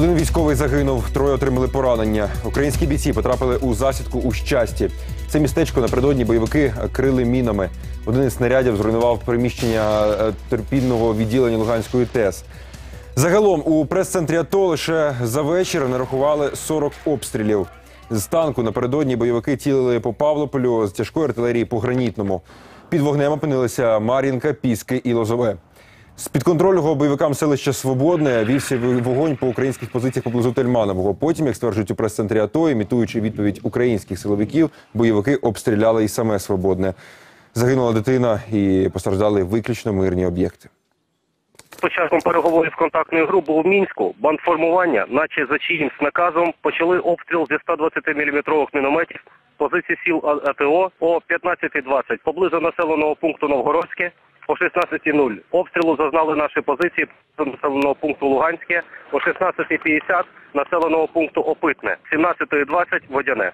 Один військовий загинув, троє отримали поранення. Українські бійці потрапили у засідку у щасті. Це містечко напередодні бойовики крили мінами. Один із снарядів зруйнував приміщення е, терпільного відділення Луганської ТЕС. Загалом у прес-центрі АТО лише за вечір нарахували 40 обстрілів. З танку напередодні бойовики цілили по Павлополю з тяжкої артилерії по гранітному. Під вогнем опинилися Мар'їнка, Піски і Лозове. З під контрольного бойовикам селища Свободне вівся вогонь по українських позиціях поблизу Тельманового. Потім, як стверджують у прес-центрі АТО, імітуючи відповідь українських силовиків, бойовики обстріляли і саме Свободне. Загинула дитина і постраждали виключно мирні об'єкти. З початком переговорів контактної групи у Мінську бандформування, наче за чиїмсь наказом, почали обстріл зі 120-мм мінометів позиції сіл АТО о 15.20 поблизу населеного пункту Новгородське о 16.00. Обстрілу зазнали наші позиції населеного пункту Луганське о 16.50 населеного пункту Опитне, 17.20 Водяне.